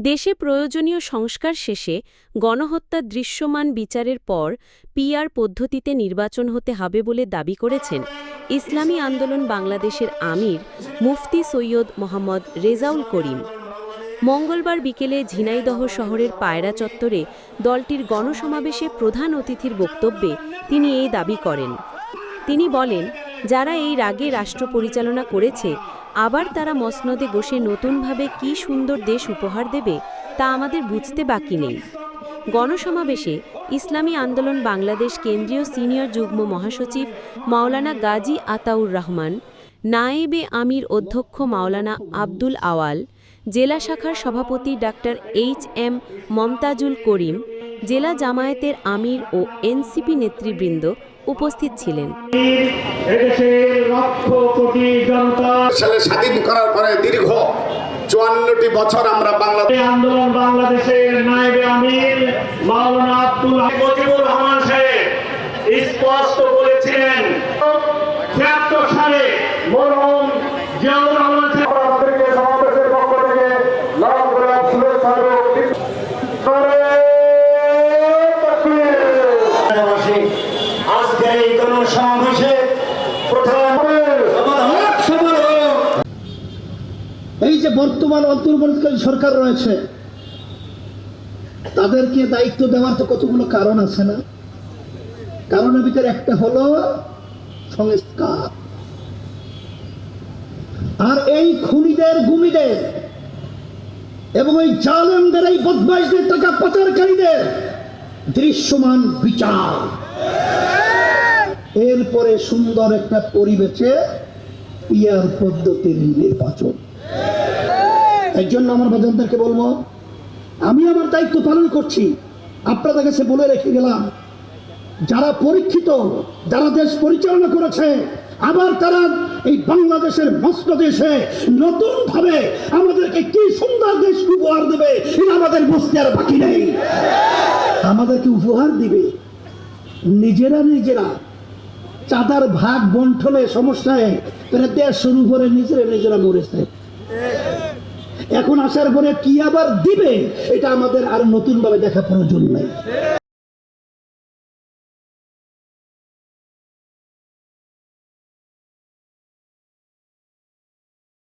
দেশে প্রয়োজনীয় সংস্কার শেষে গণহত্যা দৃশ্যমান বিচারের পর পিআর পদ্ধতিতে নির্বাচন হতে হবে বলে দাবি করেছেন ইসলামী আন্দোলন বাংলাদেশের আমির মুফতি সৈয়দ মোহাম্মদ রেজাউল করিম। মঙ্গলবার বিকেলে ঝিনাইদহ শহরের পায়রা চত্বরে দলটির গণসমাবেশে প্রধান অতিথির বক্তব্যে তিনি এই দাবি করেন। তিনি বলেন যারা এই রাগে রাষ্ট্র পরিচালনা করেছে, আবার তারা মসনদে বসে নতুনভাবে কি সুন্দর দেশ উপহার দেবে, তা আমাদের বুঝতে বাকি নেই। গণসমাবেশে ইসলামী আন্দোলন বাংলাদেশ কেন্দ্রীয় সিনিয়র যুগ্ম মহাসচিব মাওলানা গাজী আতাউর রহমান, নায়েবে আমির অধ্যক্ষ মাওলানা আব্দুল আওয়াল, জেলা শাখার সভাপতি doctor H M Mamtazul Karim জেলা জামায়াতের আমির ও এনসিপি নেতৃবৃন্দ উপস্থিত ছিলেন। স্বাধীন করার পরে দীর্ঘ চুয়ান্নটি বছর আমরা বাংলাদেশ আন্দোলন বাংলাদেশের নায়েবে আমির মাওলানা আব্দুল মুজিবুর রহমান সাহেব স্পষ্ট বলেছিলেন ছিয়াত্তর সালে মরহুম জিয়াউর রহমান সাহেব আমাদেরকে সমাবেশের পক্ষ থেকে লাভ করে শুভেচ্ছা এবং আজকে এই গণসমাবেশে প্রধান এই যে বর্তমান অন্তর্বর্তীকালীন সরকার রয়েছে, তাদেরকে দায়িত্ব দেওয়ার তো কতগুলো কারণ আছে না? কারণের ভিতরে একটা হলো সংস্কার। আর এই খুনিদের, গুমিদের এবং এই জালেমদের, এই বদমাইশদের, টাকা পাচারকারীদের দৃশ্যমান বিচার। এরপরে সুন্দর একটা পরিবেশে পিয়ার পদ্ধতির নির্বাচন। এই! জন্য আমার বাজনদেরকে বলব আমি আমার দায়িত্ব পালন করছি। আপনাদের কাছে বলে রেখে গেলাম যারা পরীক্ষিত যারা দেশ পরিচালনা করেছে আবার তারা এই বাংলাদেশের মস্ত দেশে নতুন ভাবে আমাদেরকে কি সুন্দর দেশ উপহার দেবে এটা আমাদের বুঝতে আর বাকি নেই। আমাদেরকে উপহার দিবে নিজেরা নিজেরা চাঁদার ভাগ বন্টনে সমস্যায় তারা দেশ শুরু করে নিজেরা নিজেরা মরেছে এখন আসার পরে কি আবার দিবে, এটা আমাদের আর নতুন ভাবে দেখা প্রয়োজন নাই।